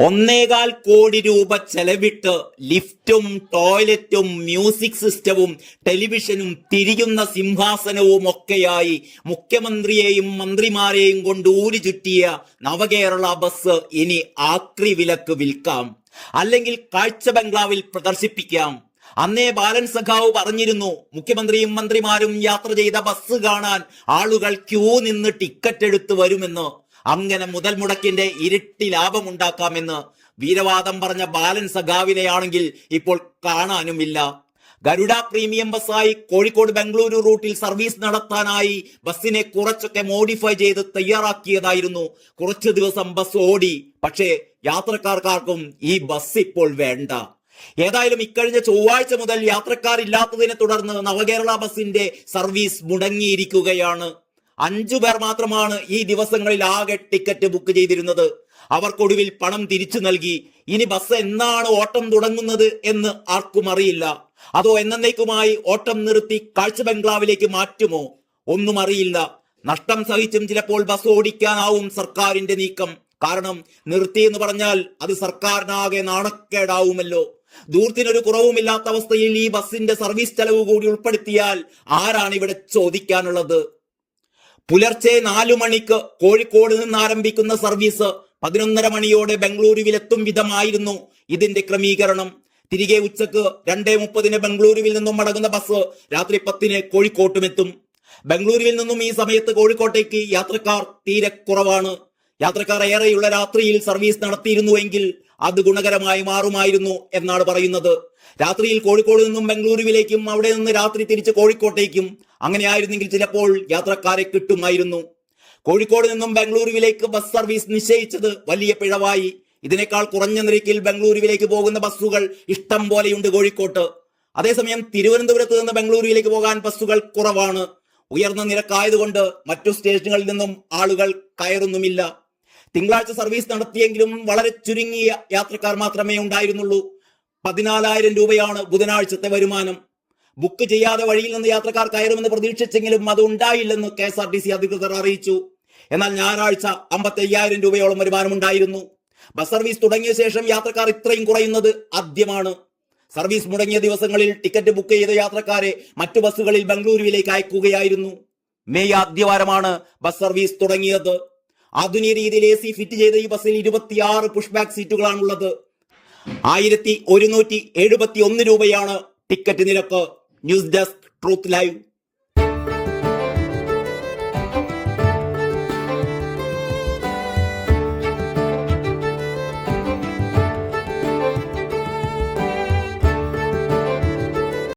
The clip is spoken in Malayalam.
ഒന്നേകാൽ കോടി രൂപ ചെലവിട്ട് ലിഫ്റ്റും ടോയ്ലറ്റും മ്യൂസിക് സിസ്റ്റവും ടെലിവിഷനും തിരിയുന്ന സിംഹാസനവും ഒക്കെയായി മുഖ്യമന്ത്രിയെയും മന്ത്രിമാരെയും കൊണ്ട് ഊരി ചുറ്റിയ നവകേരള ബസ് ഇനി ആക്രി വിലക്ക് വിൽക്കാം. അല്ലെങ്കിൽ കാഴ്ച ബംഗ്ലാവിൽ പ്രദർശിപ്പിക്കാം. അന്നേ ബാലൻ സഖാവ് പറഞ്ഞിരുന്നു മുഖ്യമന്ത്രിയും മന്ത്രിമാരും യാത്ര ചെയ്ത ബസ് കാണാൻ ആളുകൾ ക്യൂ നിന്ന് ടിക്കറ്റ് എടുത്ത് വരുമെന്ന്. അങ്ങനെ മുതൽ മുടക്കിന്റെ ഇരട്ടി ലാഭമുണ്ടാക്കാമെന്ന് വീരവാദം പറഞ്ഞ ബാലൻ സഖാവിനെയാണെങ്കിൽ ഇപ്പോൾ കാണാനുമില്ല. ഗരുഡ പ്രീമിയം ബസ്സായി കോഴിക്കോട് ബംഗളൂരു റൂട്ടിൽ സർവീസ് നടത്താനായി ബസ്സിനെ കുറച്ചൊക്കെ മോഡിഫൈ ചെയ്ത് തയ്യാറാക്കിയതായിരുന്നു. കുറച്ചു ദിവസം ബസ് ഓടി. പക്ഷേ യാത്രക്കാർക്കാർക്കും ഈ ബസ് ഇപ്പോൾ വേണ്ട. ഏതായാലും ഇക്കഴിഞ്ഞ ചൊവ്വാഴ്ച മുതൽ യാത്രക്കാരില്ലാത്തതിനെ തുടർന്ന് നവകേരള ബസിന്റെ സർവീസ് മുടങ്ങിയിരിക്കുകയാണ്. അഞ്ചു പേർ മാത്രമാണ് ഈ ദിവസങ്ങളിൽ ആകെ ടിക്കറ്റ് ബുക്ക് ചെയ്തിരുന്നത്. അവർക്കൊടുവിൽ പണം തിരിച്ചു നൽകി. ഇനി ബസ് എന്നാണ് ഓട്ടം തുടങ്ങുന്നത് എന്ന് ആർക്കും അറിയില്ല. അതോ എന്നേക്കുമായി ഓട്ടം നിർത്തി കാഴ്ച ബംഗ്ലാവിലേക്ക് മാറ്റുമോ? ഒന്നും അറിയില്ല. നഷ്ടം സഹിച്ചും ചിലപ്പോൾ ബസ് ഓടിക്കാനാവും സർക്കാരിന്റെ നീക്കം. കാരണം നിർത്തി എന്ന് പറഞ്ഞാൽ അത് സർക്കാരിനാകെ നാണക്കേടാവുമല്ലോ. ദൂർത്തിനൊരു കുറവുമില്ലാത്ത അവസ്ഥയിൽ ഈ ബസിന്റെ സർവീസ് ചെലവ് കൂടി ഉൾപ്പെടുത്തിയാൽ ആരാണ് ഇവിടെ ചോദിക്കാനുള്ളത്? പുലർച്ചെ നാലു മണിക്ക് കോഴിക്കോട് നിന്ന് ആരംഭിക്കുന്ന സർവീസ് പതിനൊന്നര മണിയോടെ ബംഗളൂരുവിലെത്തും വിധമായിരുന്നു ഇതിന്റെ ക്രമീകരണം. തിരികെ ഉച്ചയ്ക്ക് രണ്ടേ മുപ്പതിന് ബംഗളൂരുവിൽ നിന്നും മടങ്ങുന്ന ബസ് രാത്രി പത്തിന് കോഴിക്കോട്ടുമെത്തും. ബംഗളൂരുവിൽ നിന്നും ഈ സമയത്ത് കോഴിക്കോട്ടേക്ക് യാത്രക്കാർ തീരെ കുറവാണ്. യാത്രക്കാർ ഏറെയുള്ള രാത്രിയിൽ സർവീസ് നടത്തിയിരുന്നുവെങ്കിൽ അത് ഗുണകരമായി മാറുമായിരുന്നു എന്നാണ് പറയുന്നത്. രാത്രിയിൽ കോഴിക്കോട് നിന്നും ബംഗളൂരുവിലേക്കും അവിടെ നിന്ന് രാത്രി തിരിച്ച് കോഴിക്കോട്ടേക്കും അങ്ങനെയായിരുന്നെങ്കിൽ ചിലപ്പോൾ യാത്രക്കാരെ കിട്ടുമായിരുന്നു. കോഴിക്കോട് നിന്നും ബംഗളൂരുവിലേക്ക് ബസ് സർവീസ് നിശ്ചയിച്ചത് വലിയ പിഴവായി. ഇതിനേക്കാൾ കുറഞ്ഞ നിരക്കിൽ ബംഗളൂരുവിലേക്ക് പോകുന്ന ബസ്സുകൾ ഇഷ്ടം പോലെയുണ്ട് കോഴിക്കോട്ട്. അതേസമയം തിരുവനന്തപുരത്ത് നിന്ന് ബംഗളൂരുവിലേക്ക് പോകാൻ ബസ്സുകൾ കുറവാണ്. ഉയർന്ന നിരക്കായതുകൊണ്ട് മറ്റു സ്റ്റേഷനുകളിൽ നിന്നും ആളുകൾ കയറുന്നുമില്ല. തിങ്കളാഴ്ച സർവീസ് നടത്തിയെങ്കിലും വളരെ ചുരുങ്ങിയ യാത്രക്കാർ മാത്രമേ ഉണ്ടായിരുന്നുള്ളൂ. പതിനാലായിരം രൂപയാണ് ബുധനാഴ്ചത്തെ വരുമാനം. ബുക്ക് ചെയ്യാതെ വഴിയിൽ നിന്ന് യാത്രക്കാർ കയറുമെന്ന് പ്രതീക്ഷിച്ചെങ്കിലും അത് ഉണ്ടായില്ലെന്ന് K S R T C അധികൃതർ അറിയിച്ചു. എന്നാൽ ഞായറാഴ്ച അമ്പത്തി അയ്യായിരം രൂപയോളം വരുമാനം ഉണ്ടായിരുന്നു. ബസ് സർവീസ് തുടങ്ങിയ ശേഷം യാത്രക്കാർ ഇത്രയും കുറയുന്നത് ആദ്യമാണ്. സർവീസ് മുടങ്ങിയ ദിവസങ്ങളിൽ ടിക്കറ്റ് ബുക്ക് ചെയ്ത യാത്രക്കാരെ മറ്റു ബസ്സുകളിൽ ബംഗളൂരുവിലേക്ക് അയക്കുകയായിരുന്നു. മെയ് ആദ്യവാരമാണ് ബസ് സർവീസ് തുടങ്ങിയത്. ആധുനിക രീതിയിൽ എ സി ഫിറ്റ് ചെയ്ത ഈ ബസ്സിൽ ഇരുപത്തിയാറ് പുഷ് ബാക്ക് സീറ്റുകളാണുള്ളത് ആയിരത്തി ഒരുന്നൂറ്റി എഴുപത്തി ഒന്ന് രൂപയാണ് ടിക്കറ്റ് നിരക്ക്. News desk truth live.